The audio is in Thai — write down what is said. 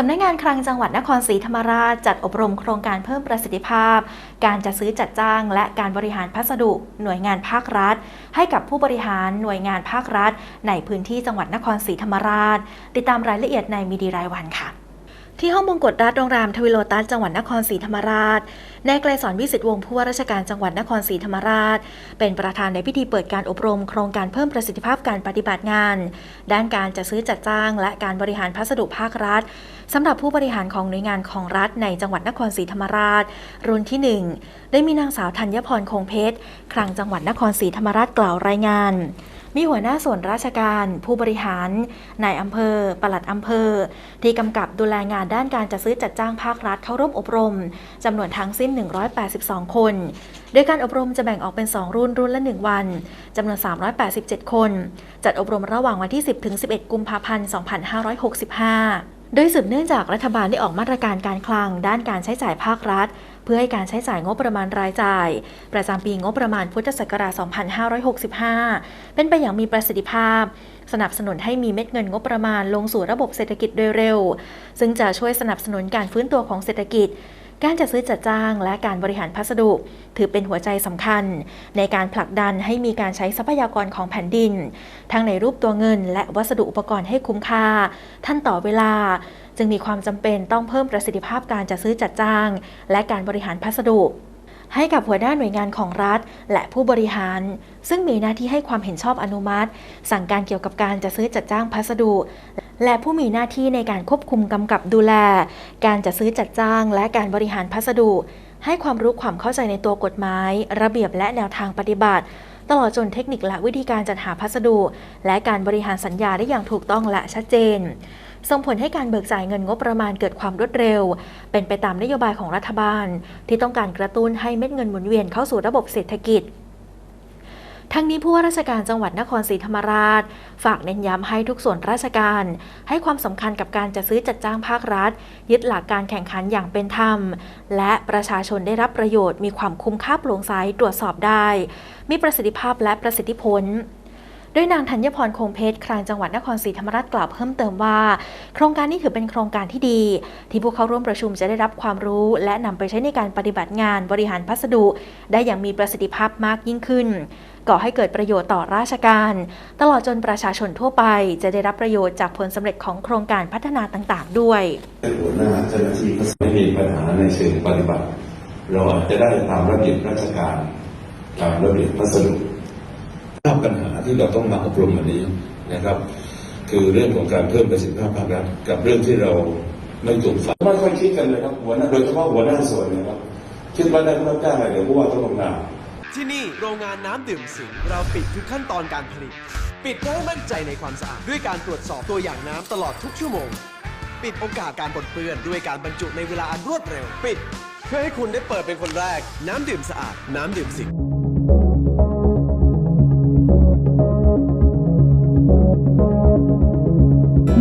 สำนักงานคลังจังหวัดนครศรีธรรมราชจัดอบรมโครงการเพิ่มประสิทธิภาพ การจัดซื้อจัดจ้าง และการบริหารพัสดุ หน่วยงานภาครัฐ ให้กับผู้บริหารหน่วยงานภาครัฐ ในพื้นที่จังหวัดนครศรีธรรมราช ติดตามรายละเอียดในมีดีรายวันค่ะที่ห้องมงกฎราชโรงแรมทวิโลตัสจังหวัดนครศรีธรรมราชนายไกลสอนวิสิตวงศ์ผู้ว่าราชการจังหวัดนครศรีธรรมราช เป็นประธานในพิธีเปิดการอบรม โครงการเพิ่มประสิทธิภาพการปฏิบัติงาน ด้านการจัดซื้อจัดจ้าง และการบริหารพัสดุภาครัฐ สำหรับผู้บริหารของหน่วยงานของรัฐในจังหวัดนครศรีธรรมราช รุ่นที่ 1 ได้มีนางสาวธัญพรคงเพชรคลังจังหวัดนครศรีธรรมราชกล่าวรายงาน มีหัวหน้าส่วนราชการ ผู้บริหารนายอำเภอ ปลัดอำเภอ ที่กำกับดูแลงานด้านการจัดซื้อจัดจ้างภาครัฐเข้าร่วมอบรมจำนวนทั้งสิ้น 182 คนโดยการอบรมจะแบ่งออกเป็น 2 รุ่นรุ่นละ 1 วัน จำนวน 387 คน จัดอบรมระหว่างวันที่ 10 ถึง 11 กุมภาพันธ์ 2565 โดยสืบเนื่องจากรัฐบาลได้ออกมาตรการการคลังด้านการใช้จ่ายภาครัฐ เพื่อให้การใช้จ่ายงบประมาณรายจ่าย ประจำปีงบประมาณพุทธศักราช 2565 เป็นไปอย่างมีประสิทธิภาพ สนับสนุนให้มีเม็ดเงินงบประมาณลงสู่ระบบเศรษฐกิจโดยเร็ว ซึ่งจะช่วยสนับสนุนการฟื้นตัวของเศรษฐกิจ การจัดซื้อจัดจ้างและการบริหารพัสดุ ถือเป็นหัวใจสำคัญ ในการผลักดันให้มีการใช้ทรัพยากรของแผ่นดิน ทั้งในรูปตัวเงิน และวัสดุอุปกรณ์ให้คุ้มค่า ท่านต่อเวลา จึงมีความจำเป็นต้องเพิ่มประสิทธิภาพการจัดซื้อจัดจ้าง และการบริหารพัสดุ ให้กับหัวหน้าหน่วยงานของรัฐ และผู้บริหาร ซึ่งมีหน้าที่ให้ความเห็นชอบอนุมัติ สั่งการเกี่ยวกับการจัดซื้อจัดจ้างพัสดุ และผู้มีหน้าที่ในการควบคุมกำกับดูแล การจัดซื้อจัดจ้าง และการบริหารพัสดุ ให้ความรู้ความเข้าใจในตัวกฎหมาย ระเบียบและแนวทางปฏิบัติตลอดจนเทคนิคและวิธีการจัดหาพัสดุ และการบริหารสัญญาได้อย่างถูกต้องและชัดเจน ส่งผลให้การเบิกจ่ายเงินงบประมาณเกิดความรวดเร็ว เป็นไปตามนโยบายของรัฐบาล ที่ต้องการกระตุ้นให้เม็ดเงินหมุนเวียนเข้าสู่ระบบเศรษฐกิจทั้งนี้ผู้ว่าราชการจังหวัดนครศรีธรรมราช ฝากเน้นย้ำให้ทุกส่วนราชการ ให้ความสำคัญกับการจัดซื้อจัดจ้างภาครัฐ ยึดหลักการแข่งขันอย่างเป็นธรรม และประชาชนได้รับประโยชน์มีความคุ้มค่าโปร่งใสตรวจสอบได้ มีประสิทธิภาพและประสิทธิผล โดยนางธัญพรคงเพชรคลางจังหวัดนครศรีธรรมราชกล่าวเพิ่มเติมว่า โครงการนี้ถือเป็นโครงการที่ดี ที่ผู้เข้าร่วมประชุมจะได้รับความรู้ และนำไปใช้ในการปฏิบัติงานบริหารพัสดุ ได้อย่างมีประสิทธิภาพมากยิ่งขึ้นก่อให้เกิดประโยชน์ต่อราชการ ตลอดจนประชาชนทั่วไป จะได้รับประโยชน์จากผลสำเร็จของโครงการพัฒนาต่างๆ ด้วยนหัวหน้าเจ้าหน้าที่ก็ไม่มีปัญหาในเชิงปฏิบัติ เราอาจจะได้ตามระเบียบราชการตามระเบียบพัสดุ ปัญหาที่เราต้องมาอบรมวันนี้นะครับ คือเรื่องของการเพิ่มประสิทธิภาพภาครัฐกับเรื่องที่เราไม่ถูกฝังไม่ค่อยคิดกันเลยครับหัวหน้าโดยเฉพาะหัวหน้าส่วนเนะครับคิดว่าได้รับจ้างอะไรเดี๋ยวผู้ว่าต้องทำงานที่นี่โรงงานน้ำดื่มสิงห์เราปิดทุกขั้นตอนการผลิต ปิดเพื่อให้มั่นใจในความสะอาดด้วยการตรวจสอบตัวอย่างน้ำตลอดทุกชั่วโมง ปิดโอกาสการปนเปื้อนด้วยการบรรจุในเวลาอันรวดเร็ว ปิด เพื่อให้คุณได้เปิดเป็นคนแรก น้ำดื่มสะอาด น้ำดื่มสิง